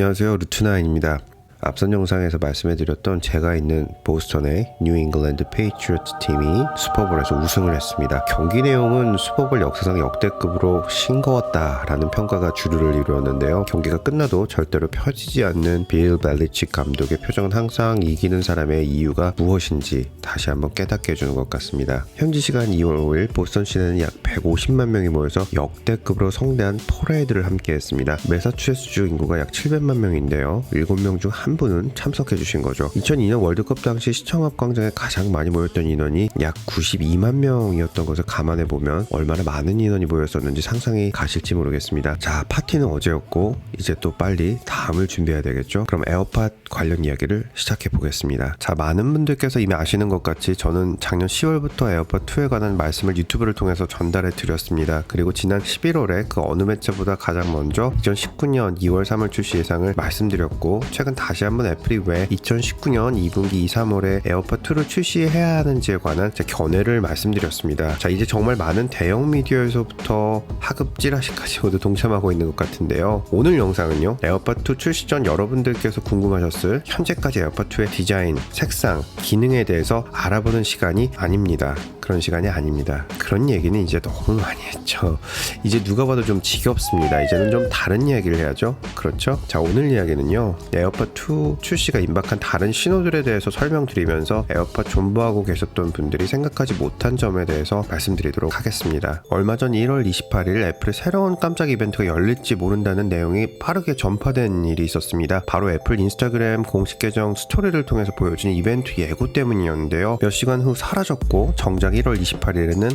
안녕하세요 루트나인입니다. 앞선 영상에서 말씀해드렸던 제가 있는 보스턴의 뉴 잉글랜드 페이트리어트 팀이 슈퍼볼에서 우승을 했습니다. 경기 내용은 슈퍼볼 역사상 역대급으로 싱거웠다라는 평가가 주류를 이루었는데요. 경기가 끝나도 절대로 펴지지 않는 빌 벨리치 감독의 표정은 항상 이기는 사람의 이유가 무엇인지 다시 한번 깨닫게 해주는 것 같습니다. 현지 시간 2월 5일 보스턴 시내는 약 150만 명이 모여서 역대급으로 성대한 퍼레이드를 함께했습니다. 매사추세츠주 인구가 약 700만 명인데요. 7명 중 한 분은 참석해 주신 거죠. 2002년 월드컵 당시 시청 앞 광장에 가장 많이 모였던 인원이 약 92만 명이었던 것을 감안해 보면 얼마나 많은 인원이 모였었는지 상상이 가실지 모르겠습니다. 자, 파티는 어제였고 이제 또 빨리 다음을 준비해야 되겠죠. 그럼 에어팟 관련 이야기를 시작해 보겠습니다. 자, 많은 분들께서 이미 아시는 것 같이 저는 작년 10월부터 에어팟 2에 관한 말씀을 유튜브를 통해서 전달해 드렸습니다. 그리고 지난 11월에 그 어느 매체보다 가장 먼저 2019년 2월 3월 출시 예상을 말씀드렸고 최근 다시 한번 애플이 왜 2019년 2분기 2, 3월에 에어팟 2를 출시해야 하는지에 관한 제 견해를 말씀드렸습니다. 자, 이제 정말 많은 대형 미디어에서부터 하급 찌라시까지 모두 동참하고 있는 것 같은데요. 오늘 영상은요. 에어팟 2 출시 전 여러분들께서 궁금하셨을 현재까지 에어팟 2의 디자인, 색상, 기능에 대해서 알아보는 시간이 아닙니다. 그런 시간이 아닙니다. 그런 얘기는 이제 너무 많이 했죠. 이제 누가 봐도 좀 지겹습니다. 이제는 좀 다른 이야기를 해야죠. 그렇죠? 자, 오늘 이야기는요. 에어팟 2 출시가 임박한 다른 신호들에 대해서 설명드리면서 에어팟 존버하고 계셨던 분들이 생각하지 못한 점에 대해서 말씀드리도록 하겠습니다. 얼마 전 1월 28일 애플의 새로운 깜짝 이벤트가 열릴지 모른다는 내용이 빠르게 전파된 일이 있었습니다. 바로 애플 인스타그램 공식 계정 스토리를 통해서 보여준 이벤트 예고 때문이었는데요. 몇 시간 후 사라졌고 정작 1월 28일에는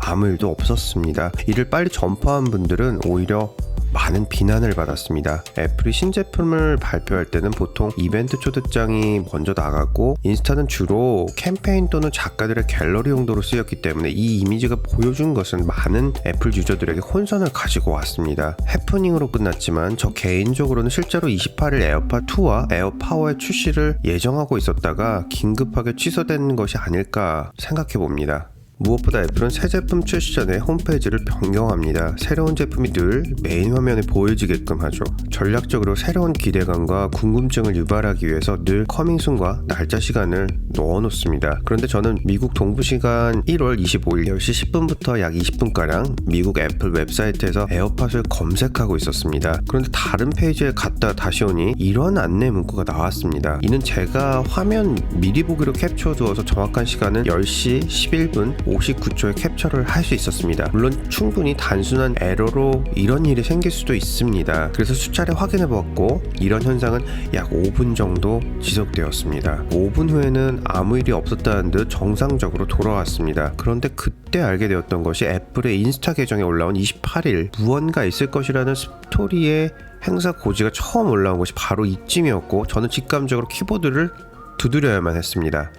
아무 일도 없었습니다. 이를 빨리 전파한 분들은 오히려 많은 비난을 받았습니다. 애플이 신제품을 발표할 때는 보통 이벤트 초대장이 먼저 나가고 인스타는 주로 캠페인 또는 작가들의 갤러리 용도로 쓰였기 때문에 이 이미지가 보여준 것은 많은 애플 유저들에게 혼선을 가지고 왔습니다. 해프닝으로 끝났지만 저 개인적으로는 실제로 28일 에어팟 2와 에어파워의 출시를 예정하고 있었다가 긴급하게 취소된 것이 아닐까 생각해 봅니다. 무엇보다 애플은 새 제품 출시 전에 홈페이지를 변경합니다. 새로운 제품이 늘 메인 화면에 보여지게끔 하죠. 전략적으로 새로운 기대감과 궁금증을 유발하기 위해서 늘 커밍순과 날짜 시간을 넣어놓습니다. 그런데 저는 미국 동부 시간 1월 25일 10시 10분부터 약 20분가량 미국 애플 웹사이트에서 에어팟을 검색하고 있었습니다. 그런데 다른 페이지에 갔다 다시 오니 이런 안내 문구가 나왔습니다. 이는 제가 화면 미리 보기로 캡처 두어서 정확한 시간은 10시 11분 59초에 캡처를 할 수 있었습니다. 물론 충분히 단순한 에러로 이런 일이 생길 수도 있습니다. 그래서 수차례 확인해 보았고 이런 현상은 약 5분 정도 지속되었습니다. 5분 후에는 아무 일이 없었다는 듯 정상적으로 돌아왔습니다. 그런데 그때 알게 되었던 것이 애플의 인스타 계정에 올라온 28일 무언가 있을 것이라는 스토리의 행사 고지가 처음 올라온 것이 바로 이쯤이었고 저는 직감적으로 키보드를 두드려야만 했습니다.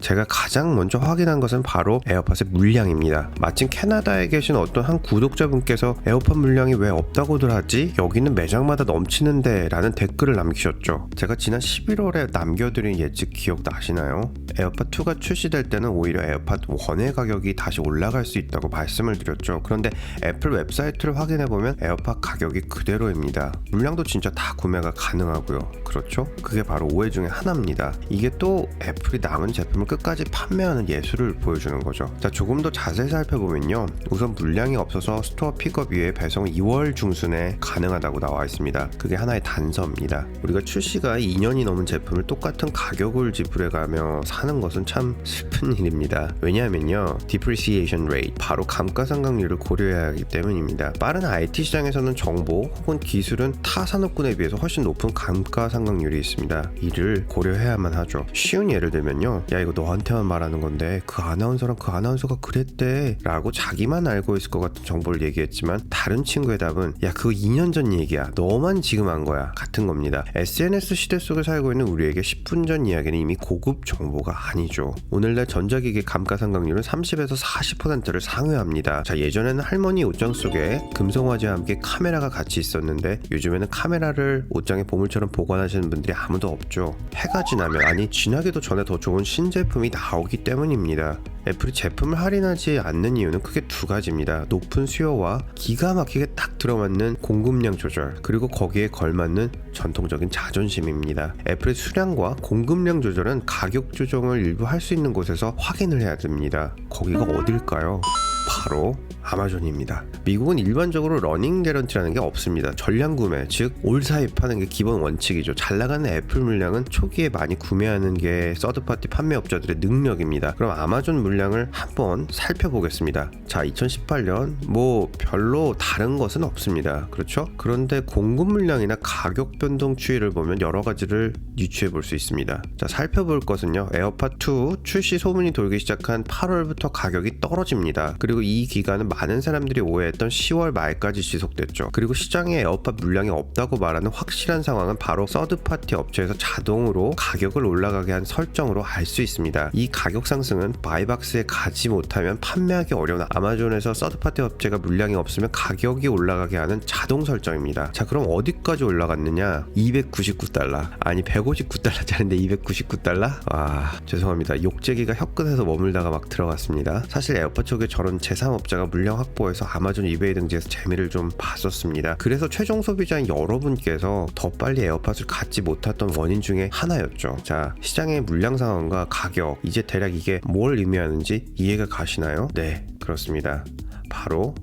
제가 가장 먼저 확인한 것은 바로 에어팟의 물량입니다. 마침 캐나다에 계신 어떤 한 구독자분께서 에어팟 물량이 왜 없다고들 하지? 여기는 매장마다 넘치는데 라는 댓글을 남기셨죠. 제가 지난 11월에 남겨드린 예측 기억 나시나요? 에어팟 2가 출시될 때는 오히려 에어팟 1의 가격이 다시 올라갈 수 있다고 말씀을 드렸죠. 그런데 애플 웹사이트를 확인해 보면 에어팟 가격이 그대로입니다. 물량도 진짜 다 구매가 가능하고요. 그렇죠? 그게 바로 오해 중에 하나입니다. 이게 또 애플이 남은 제품을 끝까지 판매하는 예술을 보여주는 거죠. 자, 조금 더 자세히 살펴보면요. 우선 물량이 없어서 스토어 픽업 이후에 배송은 2월 중순에 가능하다고 나와 있습니다. 그게 하나의 단서입니다. 우리가 출시가 2년이 넘은 제품을 똑같은 가격을 지불해가며 사는 것은 참 슬픈 일입니다. 왜냐하면요. depreciation rate, 바로 감가상각률을 고려해야 하기 때문입니다. 빠른 IT 시장에서는 정보 혹은 기술은 타 산업군에 비해서 훨씬 높은 감가상각률이 있습니다. 이를 고려해야만 하죠. 쉬운 예를 들면요. 야 이거 너한테만 말하는 건데 그 아나운서랑 그 아나운서가 그랬대 라고 자기만 알고 있을 것 같은 정보를 얘기했지만 다른 친구의 답은 야 그거 2년 전 얘기야. 너만 지금 한 거야. 같은 겁니다. SNS 시대 속에 살고 있는 우리에게 10분 전 이야기는 이미 고급 정보가 아니죠. 오늘날 전자기기 감가상각률은 30에서 40%를 상회합니다. 자 예전에는 할머니 옷장 속에 금성화재와 함께 카메라가 같이 있었는데 요즘에는 카메라를 옷장에 보물처럼 보관하시는 분들이 아무도 없죠. 해가 지나면 아니 지나기도 전에 더 좋은 신제품 제품이 나오기 때문입니다. 애플이 제품을 할인하지 않는 이유는 크게 두 가지입니다. 높은 수요와 기가 막히게 딱 들어맞는 공급량 조절, 그리고 거기에 걸맞는 전통적인 자존심입니다. 애플의 수량과 공급량 조절은 가격 조정을 일부 할 수 있는 곳에서 확인을 해야 됩니다. 거기가 어딜까요? 바로 아마존입니다. 미국은 일반적으로 러닝 개런티라는 게 없습니다. 전량 구매, 즉 올 사입하는 게 기본 원칙이죠. 잘 나가는 애플 물량은 초기에 많이 구매하는 게 서드파티 판매업자들의 능력입니다. 그럼 아마존 물량을 한번 살펴보겠습니다. 자, 2018년 뭐 별로 다른 것은 없습니다. 그렇죠? 그런데 공급 물량이나 가격 변동 추이를 보면 여러 가지를 유추해 볼 수 있습니다. 자, 살펴볼 것은요. 에어팟 2 출시 소문이 돌기 시작한 8월부터 가격이 떨어집니다. 그리고 이 기간은 많은 사람들이 오해했던 10월 말까지 지속됐죠. 그리고 시장에 에어팟 물량이 없다고 말하는 확실한 상황은 바로 서드파티 업체에서 자동으로 가격을 올라가게 한 설정으로 알 수 있습니다. 이 가격 상승은 바이 박스에 가지 못하면 판매하기 어려운 아마존에서 서드파티 업체가 물량이 없으면 가격이 올라가게 하는 자동 설정입니다. 자, 그럼 어디까지 올라갔느냐? 299달러. 아니 159달러짜리인데 299달러? 와, 죄송합니다. 욕제기가 혀끝에서 머물다가 막 들어갔습니다. 사실 에어팟 쪽에 저런 제3업자가 물량 확보해서 아마존 이베이 등지에서 재미를 좀 봤었습니다. 그래서 최종 소비자인 여러분께서 더 빨리 에어팟을 갖지 못했던 원인 중에 하나였죠. 자, 시장의 물량 상황과 가격, 이제 대략 이게 뭘 의미하는 지 이해가 가시나요? 네, 그렇습니다. 바로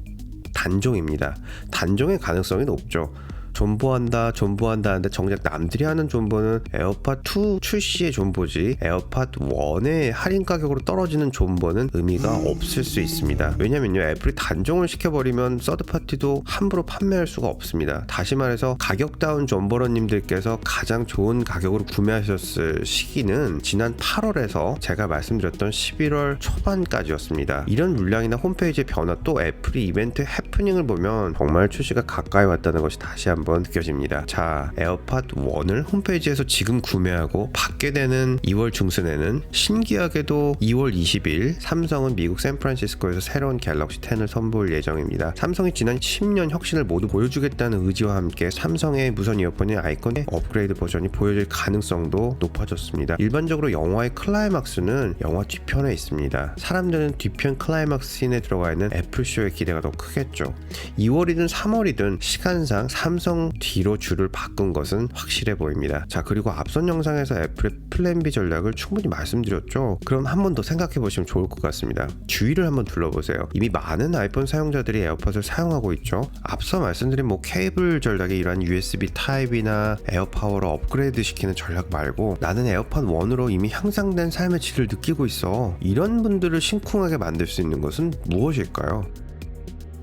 단종입니다. 단종의 가능성이 높죠. 존버한다, 존버한다 하는데 정작 남들이 하는 존버는 에어팟 2 출시의 존버지 에어팟 1의 할인 가격으로 떨어지는 존버는 의미가 없을 수 있습니다. 왜냐면요, 애플이 단종을 시켜버리면 서드파티도 함부로 판매할 수가 없습니다. 다시 말해서 가격다운 존버러님들께서 가장 좋은 가격으로 구매하셨을 시기는 지난 8월에서 제가 말씀드렸던 11월 초반까지였습니다. 이런 물량이나 홈페이지의 변화 또 애플이 이벤트 해프닝을 보면 정말 출시가 가까이 왔다는 것이 다시 한번 느껴집니다. 자, 에어팟 1을 홈페이지에서 지금 구매하고 받게 되는 2월 중순에는 신기하게도 2월 20일 삼성은 미국 샌프란시스코에서 새로운 갤럭시 10을 선보일 예정입니다. 삼성이 지난 10년 혁신을 모두 보여주겠다는 의지와 함께 삼성의 무선 이어폰의 아이콘의 업그레이드 버전이 보여질 가능성도 높아졌습니다. 일반적으로 영화의 클라이막스는 영화 뒤편에 있습니다. 사람들은 뒤편 클라이막스 씬에 들어가 있는 애플쇼의 기대가 더 크겠죠. 2월이든 3월이든 시간상 삼성 뒤로 줄을 바꾼 것은 확실해 보입니다. 자, 그리고 앞선 영상에서 애플의 플랜 B 전략을 충분히 말씀드렸죠. 그럼 한 번 더 생각해 보시면 좋을 것 같습니다. 주위를 한번 둘러보세요. 이미 많은 아이폰 사용자들이 에어팟을 사용하고 있죠. 앞서 말씀드린 뭐 케이블 전략의 이러한 USB 타입이나 에어파워로 업그레이드 시키는 전략 말고 나는 에어팟 1으로 이미 향상된 삶의 질을 느끼고 있어. 이런 분들을 심쿵하게 만들 수 있는 것은 무엇일까요?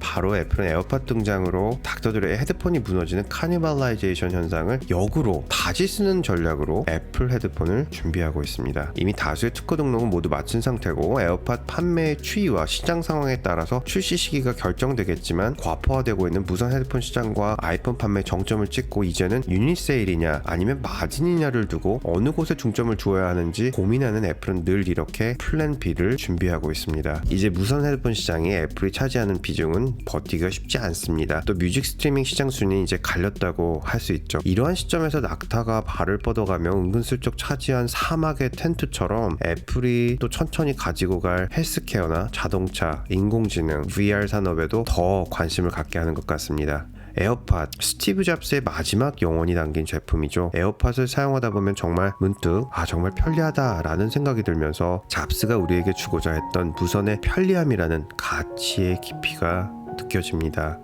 바로 애플은 에어팟 등장으로 닥터들의 헤드폰이 무너지는 카니발라이제이션 현상을 역으로 다시 쓰는 전략으로 애플 헤드폰을 준비하고 있습니다. 이미 다수의 특허 등록은 모두 마친 상태고 에어팟 판매의 추이와 시장 상황에 따라서 출시 시기가 결정되겠지만 과포화되고 있는 무선 헤드폰 시장과 아이폰 판매 정점을 찍고 이제는 유닛 세일이냐 아니면 마진이냐를 두고 어느 곳에 중점을 두어야 하는지 고민하는 애플은 늘 이렇게 플랜 B를 준비하고 있습니다. 이제 무선 헤드폰 시장에 애플이 차지하는 비중은 버티기가 쉽지 않습니다. 또 뮤직 스트리밍 시장 순위 이제 갈렸다고 할 수 있죠. 이러한 시점에서 낙타가 발을 뻗어가며 은근슬쩍 차지한 사막의 텐트처럼 애플이 또 천천히 가지고 갈 헬스케어나 자동차, 인공지능, VR 산업에도 더 관심을 갖게 하는 것 같습니다. 에어팟 스티브 잡스의 마지막 영혼이 담긴 제품이죠. 에어팟을 사용하다 보면 정말 문득 아 정말 편리하다라는 생각이 들면서 잡스가 우리에게 주고자 했던 무선의 편리함이라는 가치의 깊이가 느껴집니다.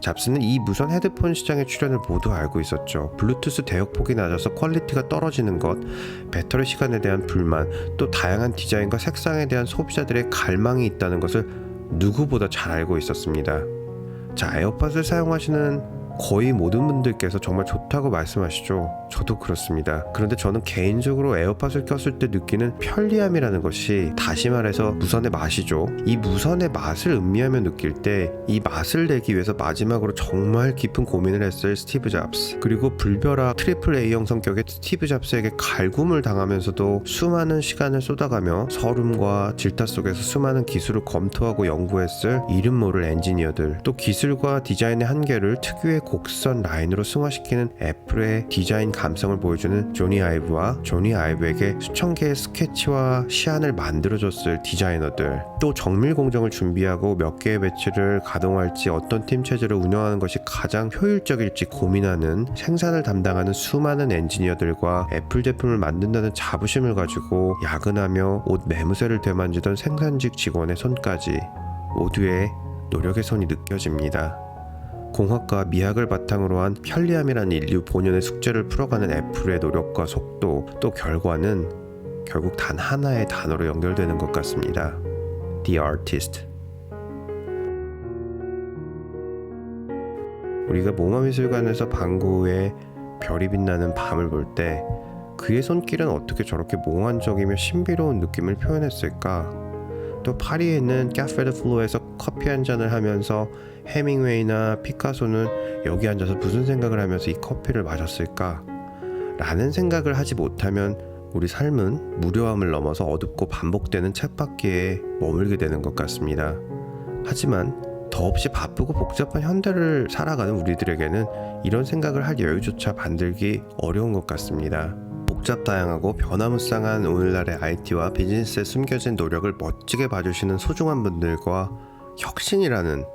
잡스는 이 무선 헤드폰 시장의 출현을 모두 알고 있었죠. 블루투스 대역폭이 낮아서 퀄리티가 떨어지는 것, 배터리 시간에 대한 불만, 또 다양한 디자인과 색상에 대한 소비자들의 갈망이 있다는 것을 누구보다 잘 알고 있었습니다. 자, 에어팟을 사용하시는 거의 모든 분들께서 정말 좋다고 말씀하시죠. 저도 그렇습니다. 그런데 저는 개인적으로 에어팟을 꼈을 때 느끼는 편리함이라는 것이 다시 말해서 무선의 맛이죠. 이 무선의 맛을 음미하며 느낄 때 이 맛을 내기 위해서 마지막으로 정말 깊은 고민을 했을 스티브 잡스. 그리고 불벼락 트리플 A형 성격의 스티브 잡스에게 갈굼을 당하면서도 수많은 시간을 쏟아가며 서름과 질타 속에서 수많은 기술을 검토하고 연구했을 이름 모를 엔지니어들 또 기술과 디자인의 한계를 특유의 곡선 라인으로 승화시키는 애플의 디자인 감성을 보여주는 조니 아이브와 조니 아이브에게 수천 개의 스케치와 시안을 만들어줬을 디자이너들 또 정밀 공정을 준비하고 몇 개의 배치를 가동할지 어떤 팀 체제를 운영하는 것이 가장 효율적일지 고민하는 생산을 담당하는 수많은 엔지니어들과 애플 제품을 만든다는 자부심을 가지고 야근하며 옷 매무새를 되만지던 생산직 직원의 손까지 모두의 노력의 손이 느껴집니다. 공학과 미학을 바탕으로 한 편리함이라는 인류 본연의 숙제를 풀어가는 애플의 노력과 속도 또 결과는 결국 단 하나의 단어로 연결되는 것 같습니다. The Artist. 우리가 모마미술관에서 방고의 별이 빛나는 밤을 볼 때 그의 손길은 어떻게 저렇게 몽환적이며 신비로운 느낌을 표현했을까? 또 파리에 있는 카페드 플로에서 커피 한 잔을 하면서 해밍웨이나 피카소는 여기 앉아서 무슨 생각을 하면서 이 커피를 마셨을까? 라는 생각을 하지 못하면 우리 삶은 무료함을 넘어서 어둡고 반복되는 쳇바퀴에 머물게 되는 것 같습니다. 하지만 더없이 바쁘고 복잡한 현대를 살아가는 우리들에게는 이런 생각을 할 여유조차 만들기 어려운 것 같습니다. 복잡 다양하고 변화무쌍한 오늘날의 IT와 비즈니스에 숨겨진 노력을 멋지게 봐주시는 소중한 분들과 혁신이라는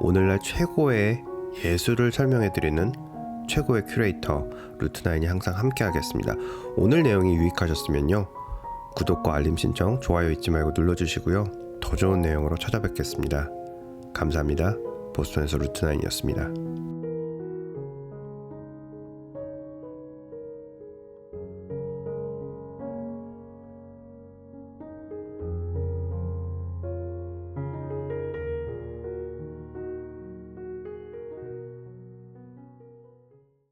오늘날 최고의 예술을 설명해드리는 최고의 큐레이터 루트나인이 항상 함께하겠습니다. 오늘 내용이 유익하셨으면요. 구독과 알림 신청, 좋아요 잊지 말고 눌러주시고요. 더 좋은 내용으로 찾아뵙겠습니다. 감사합니다. 보스턴에서 루트나인이었습니다.